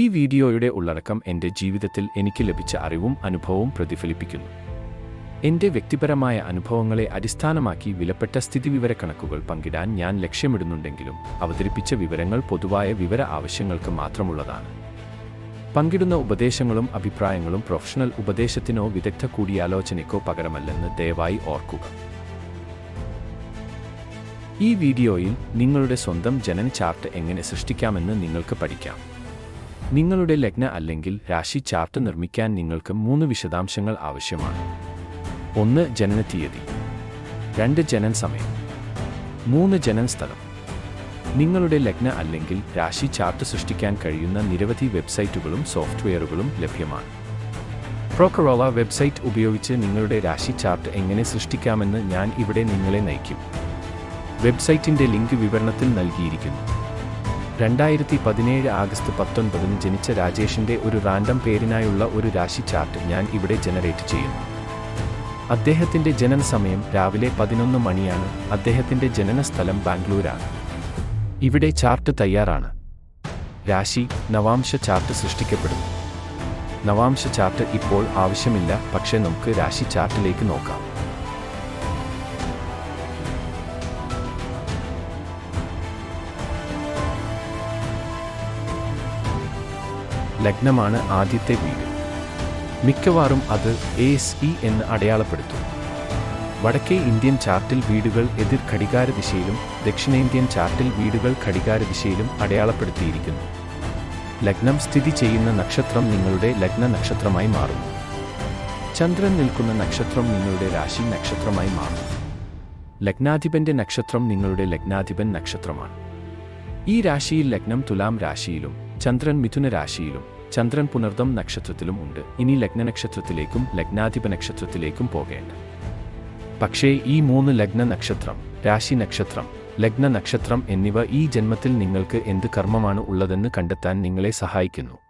ഈ വീഡിയോയുടെ ഉള്ളടക്കം എന്റെ ജീവിതത്തിൽ എനിക്ക് ലഭിച്ച അറിവും അനുഭവവും പ്രതിഫലിപ്പിക്കുന്നു. എന്റെ വ്യക്തിപരമായ അനുഭവങ്ങളെ അടിസ്ഥാനമാക്കി വിലപ്പെട്ട സ്ഥിതിവിവരക്കണക്കുകൾ പങ്കിടാൻ ഞാൻ ലക്ഷ്യമിടുന്നുണ്ടെങ്കിലും അവതരിപ്പിച്ച വിവരങ്ങൾ പൊതുവായ വിവര ആവശ്യങ്ങൾക്ക് മാത്രമുള്ളതാണ്. പങ്കിടുന്ന ഉപദേശങ്ങളും അഭിപ്രായങ്ങളും പ്രൊഫഷണൽ ഉപദേശത്തിനോ വിദഗ്ധ കൂടിയാലോചനയ്ക്കോ പകരമല്ലെന്ന് ദയവായി ഓർക്കുക. ഈ വീഡിയോയിൽ നിങ്ങളുടെ സ്വന്തം ജനന ചാർട്ട് എങ്ങനെ സൃഷ്ടിക്കാമെന്ന് നിങ്ങൾക്ക് പഠിക്കാം. നിങ്ങളുടെ ലഗ്ന അല്ലെങ്കിൽ രാശി ചാർട്ട് നിർമ്മിക്കാൻ നിങ്ങൾക്ക് മൂന്ന് വിശദാംശങ്ങൾ ആവശ്യമാണ്. ഒന്ന് ജനന തീയതി രണ്ട് ജനൻ സമയം മൂന്ന് ജനൻ സ്ഥലം. നിങ്ങളുടെ ലഗ്ന അല്ലെങ്കിൽ രാശി ചാർട്ട് സൃഷ്ടിക്കാൻ കഴിയുന്ന നിരവധി വെബ്സൈറ്റുകളും സോഫ്റ്റ്വെയറുകളും ലഭ്യമാണ്. പ്രോക്കറോള വെബ്സൈറ്റ് ഉപയോഗിച്ച് നിങ്ങളുടെ രാശി ചാർട്ട് എങ്ങനെ സൃഷ്ടിക്കാമെന്ന് ഞാൻ ഇവിടെ നിങ്ങളെ നയിക്കും. വെബ്സൈറ്റിന്റെ ലിങ്ക് വിവരണത്തിൽ നൽകിയിരിക്കുന്നു. രണ്ടായിരത്തി പതിനേഴ് ആഗസ്റ്റ് പത്തൊൻപതിന് ജനിച്ച രാജേഷിന്റെ ഒരു റാൻഡം പേരിനായുള്ള ഒരു രാശി ചാർട്ട് ഞാൻ ഇവിടെ ജനറേറ്റ് ചെയ്യുന്നു. അദ്ദേഹത്തിന്റെ ജനന സമയം രാവിലെ പതിനൊന്ന് മണിയാണ്. അദ്ദേഹത്തിന്റെ ജനന സ്ഥലം ബാംഗ്ലൂരാണ്. ഇവിടെ ചാർട്ട് തയ്യാറാണ്. രാശി നവാംശ ചാർട്ട് സൃഷ്ടിക്കപ്പെടുന്നു. നവാംശ ചാർട്ട് ഇപ്പോൾ ആവശ്യമില്ല പക്ഷേ നമുക്ക് രാശി ചാർട്ടിലേക്ക് നോക്കാം. ലഗ്നമാണ് ആദ്യത്തെ വീട്. മിക്കവാറും അത് എസ് ഇ എന്ന് അടയാളപ്പെടുത്തും. വടക്കേ ഇന്ത്യൻ ചാർട്ടിൽ വീടുകൾ എതിർ ഘടികാര ദിശയിലും ദക്ഷിണേന്ത്യൻ ചാർട്ടിൽ വീടുകൾ ഘടികാര ദിശയിലും അടയാളപ്പെടുത്തിയിരിക്കുന്നു. ലഗ്നം സ്ഥിതി ചെയ്യുന്ന നക്ഷത്രം നിങ്ങളുടെ ലഗ്ന നക്ഷത്രമായി മാറുന്നു. ചന്ദ്രൻ നിൽക്കുന്ന നക്ഷത്രം നിങ്ങളുടെ രാശി നക്ഷത്രമായി മാറും ലഗ്നാധിപന്റെ നക്ഷത്രം നിങ്ങളുടെ ലഗ്നാധിപൻ നക്ഷത്രമാണ്. ഈ രാശിയിൽ ലഗ്നം തുലാം രാശിയിലും ചന്ദ്രൻ മിഥുന രാശിയിലും ചന്ദ്രൻ പുനർദം നക്ഷത്രത്തിലും ഉണ്ട്. ഇനി ലഗ്ന നക്ഷത്രത്തിലേക്കും ലഗ്നാധിപ നക്ഷത്രത്തിലേക്കും പോകേണ്ട. പക്ഷേ ഈ മൂന്ന് ലഗ്ന നക്ഷത്രം രാശി നക്ഷത്രം ലഗ്ന നക്ഷത്രം എന്നിവ ഈ ജന്മത്തിൽ നിങ്ങൾക്ക് എന്ത് കർമ്മമാണ് ഉള്ളതെന്ന് കണ്ടെത്താൻ നിങ്ങളെ സഹായിക്കുന്നു.